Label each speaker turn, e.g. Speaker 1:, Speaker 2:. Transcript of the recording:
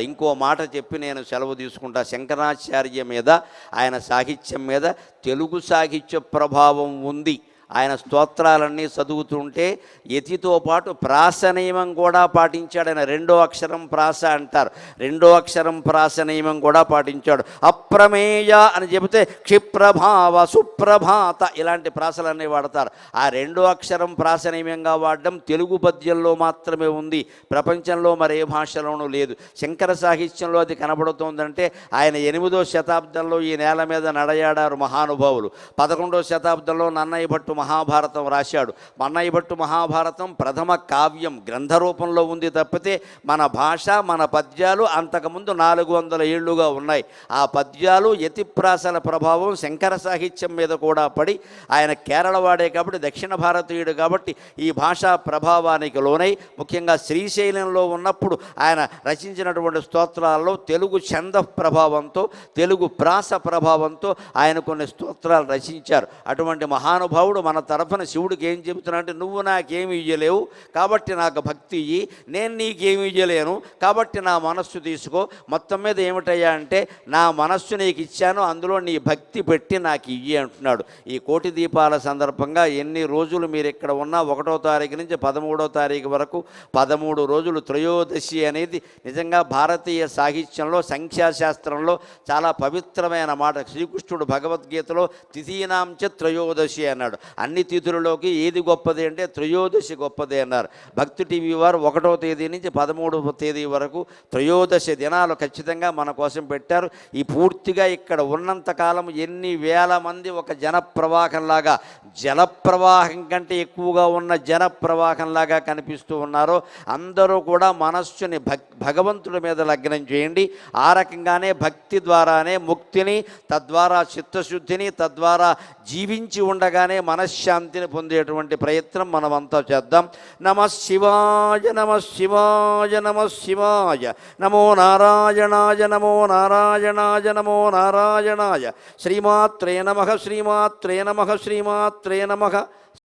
Speaker 1: ఇంకో మాట చెప్పి నేను సెలవు తీసుకుంటా. శంకరాచార్య మీద ఆయన సాహిత్యం మీద తెలుగు సాహిత్య ప్రభావం ఉంది. ఆయన స్తోత్రాలన్నీ చదువుతుంటే యతితో పాటు ప్రాసనియమం కూడా పాటించాడు. ఆయన రెండో అక్షరం ప్రాస అంటారు. రెండో అక్షరం ప్రాసనియమం కూడా పాటించాడు. అప్రమేయ అని చెబితే క్షిప్రభావ సుప్రభాత ఇలాంటి ప్రాసలన్నీ వాడతారు. ఆ రెండో అక్షరం ప్రాసనియమంగా వాడడం తెలుగు పద్యంలో మాత్రమే ఉంది. ప్రపంచంలో మరే భాషలోనూ లేదు. శంకర సాహిత్యంలో అది కనబడుతోందంటే ఆయన ఎనిమిదో శతాబ్దంలో ఈ నేల మీద నడయాడారు మహానుభావులు. పదకొండో శతాబ్దంలో నన్నయ్య భట్టు మహాభారతం రాశాడు. మన్నయ్య భట్టు మహాభారతం ప్రథమ కావ్యం గ్రంథ రూపంలో ఉంది తప్పితే మన భాష మన పద్యాలు అంతకుముందు నాలుగు వందల ఏళ్ళుగా ఉన్నాయి. ఆ పద్యాలు యతిప్రాసల ప్రభావం శంకర సాహిత్యం మీద కూడా పడి ఆయన కేరళ వాడే కాబట్టి దక్షిణ భారతీయుడు కాబట్టి ఈ భాషా ప్రభావానికి లోనై ముఖ్యంగా శ్రీశైలంలో ఉన్నప్పుడు ఆయన రచించినటువంటి స్తోత్రాల్లో తెలుగు ఛంద ప్రభావంతో తెలుగు ప్రాస ప్రభావంతో ఆయన కొన్ని స్తోత్రాలు రచించారు. అటువంటి మహానుభావుడు మన తరఫున శివుడికి ఏం చెబుతున్నాడంటే నువ్వు నాకేమి ఇయ్యలేవు కాబట్టి నాకు భక్తి ఇయ్యి నేను నీకేమి ఇయ్యలేను కాబట్టి నా మనస్సు తీసుకో. మొత్తం మీద ఏమిటయ్యా అంటే నా మనస్సు నీకు ఇచ్చాను అందులో నీ భక్తి పెట్టి నాకు ఇయ్యి అంటున్నాడు. ఈ కోటి దీపాల సందర్భంగా ఎన్ని రోజులు మీరు ఇక్కడ ఉన్నా ఒకటో తారీఖు నుంచి పదమూడో తారీఖు వరకు పదమూడు రోజులు త్రయోదశి అనేది నిజంగా భారతీయ సాహిత్యంలో సంఖ్యాశాస్త్రంలో చాలా పవిత్రమైన మాట. శ్రీకృష్ణుడు భగవద్గీతలో తిథీనాంచ త్రయోదశి అన్నాడు. అన్ని తిథులలోకి ఏది గొప్పది అంటే త్రయోదశి గొప్పది అన్నారు. భక్తి టీవీ వారు ఒకటో తేదీ నుంచి పదమూడవ తేదీ వరకు త్రయోదశి దినాలు ఖచ్చితంగా మన కోసం పెట్టారు. ఈ పూర్తిగా ఇక్కడ ఉన్నంతకాలం ఎన్ని వేల మంది ఒక జనప్రవాహంలాగా జలప్రవాహం కంటే ఎక్కువగా ఉన్న జనప్రవాహంలాగా కనిపిస్తూ ఉన్నారో అందరూ కూడా మనస్సుని భక్ భగవంతుడి మీద లగ్నం చేయండి. ఆ రకంగానే భక్తి ద్వారానే ముక్తిని తద్వారా చిత్తశుద్ధిని తద్వారా జీవించి ఉండగానే మనశ్శాంతిని పొందేటువంటి ప్రయత్నం మనమంతా చేద్దాం. నమ శివాయ నమ శివాయ నమ శివాయ. నమో నారాయణాయ నమో నారాయణాయ నమో నారాయణాయ. శ్రీమాత్రే నమ శ్రీమాత్రే నమ శ్రీమాత్రే నమ.